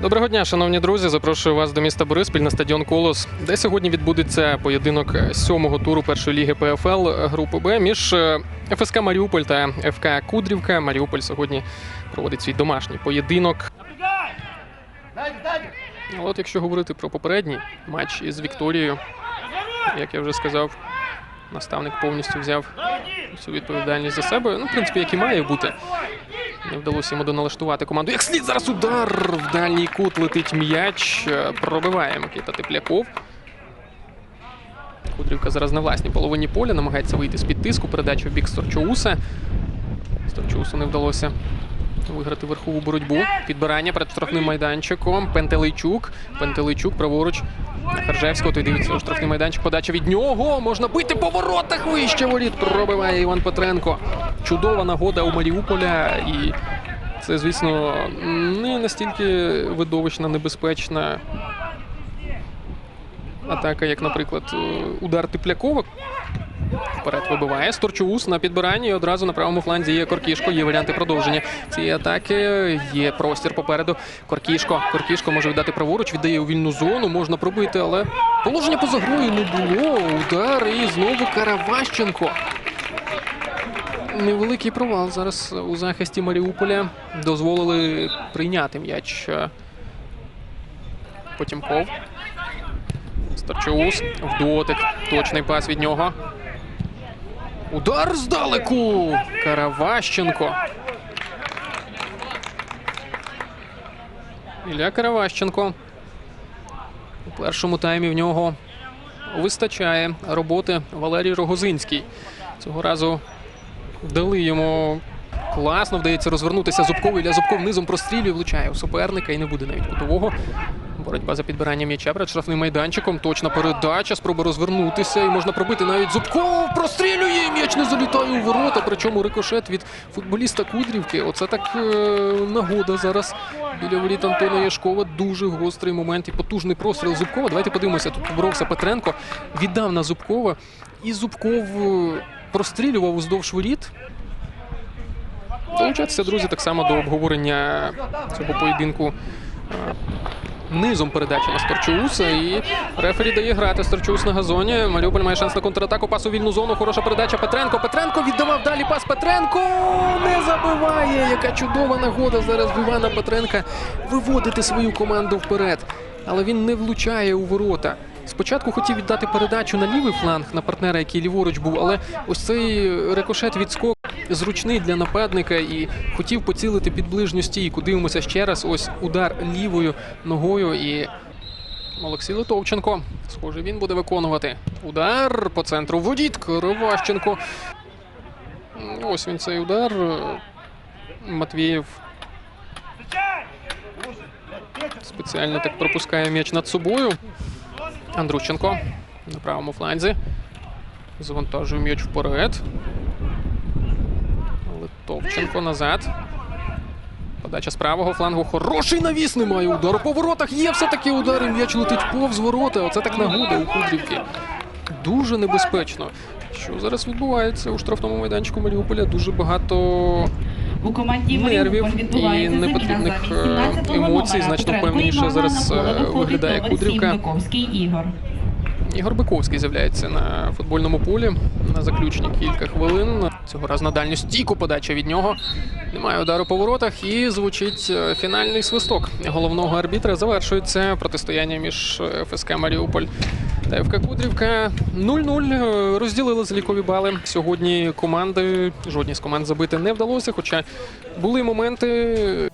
Доброго дня, шановні друзі. Запрошую вас до міста Бориспіль на стадіон Колос, де сьогодні відбудеться поєдинок сьомого туру першої ліги ПФЛ групи Б між е, ФСК Маріуполь та ФК Кудрівка. Маріуполь сьогодні проводить свій домашній поєдинок. Ну, От якщо говорити про попередній матч із Вікторією, як я вже сказав, наставник повністю взяв всю відповідальність за себе. Ну, в принципі, як і має бути. Не вдалося йому доналаштувати команду. Як слід зараз удар в дальній кут летить м'яч. Е, Пробиває Микита Тепляков. Кудрівка зараз на власній половині поля намагається вийти з-під тиску. Передача в бік Сторчоуса. Сторчоусу не вдалося виграти верхову боротьбу. Підбирання перед штрафним майданчиком. Пентелейчук. Пентелейчук праворуч. Харжевського. Той дивиться у штрафний майданчик. Подача від нього. Можна бити по воротах. Вище воріт. Пробиває Іван Петренко. Чудова нагода у Маріуполя. І це, звісно, не настільки видовищна, небезпечна атака, як, наприклад, удар Теплякова. Вперед вибиває Сторчуус на підбиранні. І одразу на правому фланзі є Коркішко. Є варіанти продовження цієї атаки. Є простір попереду. Коркішко. Коркішко може віддати праворуч, віддає у вільну зону. Можна пробити, але положення поза грою не було. Удар і знову Караващенко. Невеликий провал зараз у захисті Маріуполя. Дозволили прийняти м'яч. е, Потімков. Старчоус. В дотик. Точний пас від нього. Удар здалеку. Караващенко. Ілля Караващенко. У першому таймі в нього вистачає роботи Валерій Рогозинський. Цього разу дали йому класно, вдається розвернутися Зубкову. Ілля Зубков низом прострілює, влучає у суперника і не буде навіть кутового. Боротьба за підбирання м'яча перед штрафним майданчиком. Точна передача, спроба розвернутися. І можна пробити навіть Зубков. Прострілює. М'яч не залітає у ворота. Причому рикошет від футболіста Кудрівки. Оце так е, нагода зараз біля воріт Антона Яшкова. Дуже гострий момент і потужний простріл Зубкова. Давайте подивимося. Тут поборовся Петренко. Віддав на Зубкова. І Зубков е, прострілював уздовж воріт. Долучайтеся, друзі, так само до обговорення цього поєдинку. Низом передача на Сторчуса і рефері дає грати Сторчус на газоні. Маріуполь має шанс на контратаку. Пас у вільну зону. Хороша передача Петренко. Петренко віддавав далі пас Петренко. Не забиває. Яка чудова нагода зараз в Івана Петренка виводити свою команду вперед. Але він не влучає у ворота. Спочатку хотів віддати передачу на лівий фланг на партнера, який ліворуч був, але ось цей рикошет відскок зручний для нападника і хотів поцілити під ближню стійку. Дивимося ще раз. Ось удар лівою ногою і Олексій Литовченко. Схоже, він буде виконувати удар по центру. Водіт Криващенко. Ось він цей удар. Матвієв спеціально так пропускає м'яч над собою. Андрущенко на правому фланзі. Завантажує м'яч вперед. Литовченко назад. Подача з правого флангу. Хороший навіс немає удару. По воротах є все-таки удар. І м'яч летить повз ворота. Оце так нагода у Кудрівки. Дуже небезпечно. Що зараз відбувається у штрафному майданчику Маріуполя? Дуже багато У команді нервів і непотрібних е, замість 17-го емоцій. Значно впевненіше зараз е, виглядає Кудрівка. Ігор. Ігор Биковський з'являється на футбольному полі на заключні кілька хвилин. Цього разу на дальню стійку подача від нього. Немає удару по воротах і звучить е, фінальний свисток головного арбітра. Завершується протистояння між е, ФСК Маріуполь та ФК Кудрівка. 0-0 е, розділили залікові бали. Сьогодні команди жодній з команд забити не вдалося, хоча були моменти.